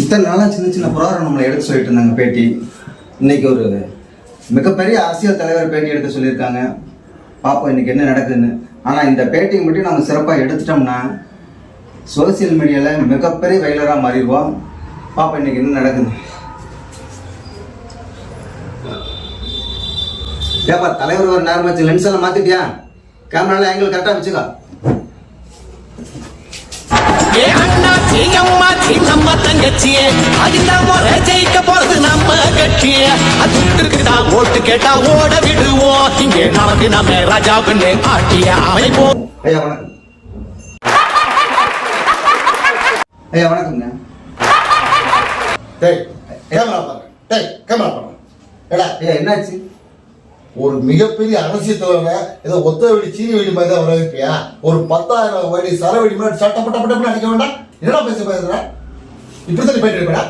இத்தனை நாளாக சின்ன சின்ன புராணம் நம்மளை எடுக்க சொல்லிட்டு இருந்தாங்க பேட்டி. இன்னைக்கு ஒரு மிகப்பெரிய அரசியல் தலைவர் பேட்டி எடுக்க சொல்லியிருக்காங்க. பார்ப்போம் இன்னைக்கு என்ன நடக்குதுன்னு. ஆனால் இந்த பேட்டியை மட்டும் நம்ம சிறப்பாக எடுத்துட்டோம்னா சோசியல் மீடியாவில் மிகப்பெரிய வைலராக மாறிடுவோம். பார்ப்போம் இன்னைக்கு என்ன நடக்குது. ஏப்பா தலைவர் ஒரு நேரம் வச்சு லென்ஸ் எல்லாம் மாத்திட்டியா? கேமரால ஆங்கிள் கரெக்டாக வச்சுக்கோ. ஏ அண்ணா சீயம்மா நம்ம தங்கச்சியே. அதில் முறை ஜெயிக்க போறது நம்ம கட்சியே. அதுக்கு தான் ஓட்டு கேட்டா ஓட விடுவோம். இங்கே நமக்கு நம்ம ராஜாவுன்னு ஆட்டிய. அமைப்போம் ஐயா வணக்கம். ஐயா வணக்கம்ங்க. டேய் கேமரா பாருங்க. டேய் கேமரா பாருங்க. ஏடா ஐயா என்னாச்சு? ஒரு மிகப்பெரிய அரசியல் தலைவரை ஏதோ ஒத்த வெடி சீனி வெடி மாதிரி தான் வரவேற்பியா? ஒரு பத்தாயிரம் வெடி சரவெடி மாதிரி சட்டப்பட்ட பட்டப்பட்டு அடிக்க வேண்டாம். என்னடா பேச பேசுறேன் இப்படி சொல்லி போயிட்டு இருப்பேடா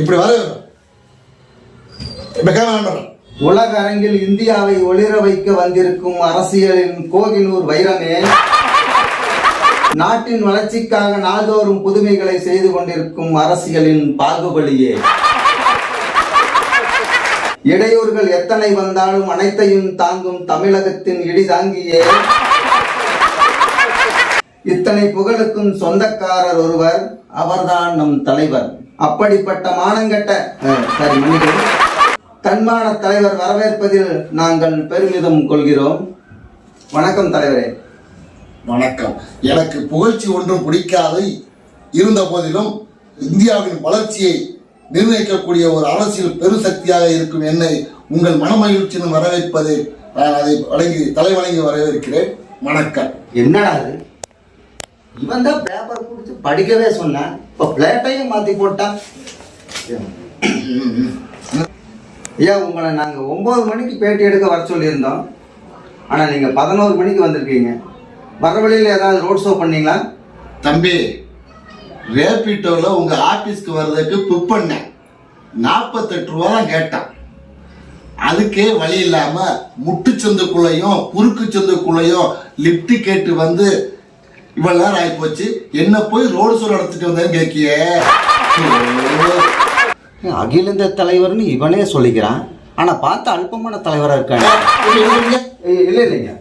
இப்படி வர. உலக அரங்கில் இந்தியாவை ஒளிர வைக்க வந்திருக்கும் அரசியலின் கோகினூர் வைரமே. நாட்டின் வளர்ச்சிக்காக நாள்தோறும் புதுமைகளை செய்து கொண்டிருக்கும் அரசியலின் பாகுபலியே. இடையூறுகள் எத்தனை வந்தாலும் அனைத்தையும் தாங்கும் தமிழகத்தின் இடிதாங்கியே இத்தனை புகழுக்கும் சொந்தக்காரர் ஒருவர் அவர்தான் நம் தலைவர். அப்படிப்பட்ட மானங்கட்ட சரி மன்னிக்கவும். தன்மான தலைவர் வரவேற்பதில் நாங்கள் பெருமிதம் கொள்கிறோம். வணக்கம் தலைவரே. வணக்கம். எனக்கு புகழ்ச்சி ஒன்றும் பிடிக்காது. இருந்த போதிலும் இந்தியாவின் வளர்ச்சியை நிர்ணயிக்கக்கூடிய ஒரு அரசியல் பெருசக்தியாக இருக்கும் என்னை உங்கள் மனமகிழ்ச்சியின் வரவேற்பதை நான் அதை வழங்கி தலை வணங்கி வரவேற்கிறேன். வணக்கம். என்னடா இது இவன் தான் பேப்பர் கொடுத்து படிக்கவே சொன்னான் இப்போ பிளேட்டையும் மாற்றி போட்டான் ஐயா உங்களை நாங்கள் ஒம்பது மணிக்கு பேட்டி எடுக்க வர சொல்லியிருந்தோம். ஆனால் நீங்கள் பதினோரு மணிக்கு வந்திருக்கீங்க. வர வழியில் ஏதாவது ரோட் ஷோ பண்ணீங்களா? தம்பி ரேபிட்டோவில் உங்கள் ஆஃபீஸ்க்கு வர்றதுக்கு புக் பண்ணேன். நாற்பத்தெட்டு ரூபா தான் கேட்டான். அதுக்கே வழி இல்லாமல் முட்டு குறுக்கு சந்துக்குள்ளேயும் லிப்ட் கேட்டு வந்து இவ்வளவு நேரம் ஆகி போச்சு. என்ன போய் ரோடு ஷோ நடத்திட்டு வந்தேன்னு கேட்கியே. அகில இந்திய தலைவர்னு இவனே சொல்லிக்கிறான். ஆனால் பார்த்து அல்பமான தலைவராக இருக்காங்க இல்லை இல்லைங்க.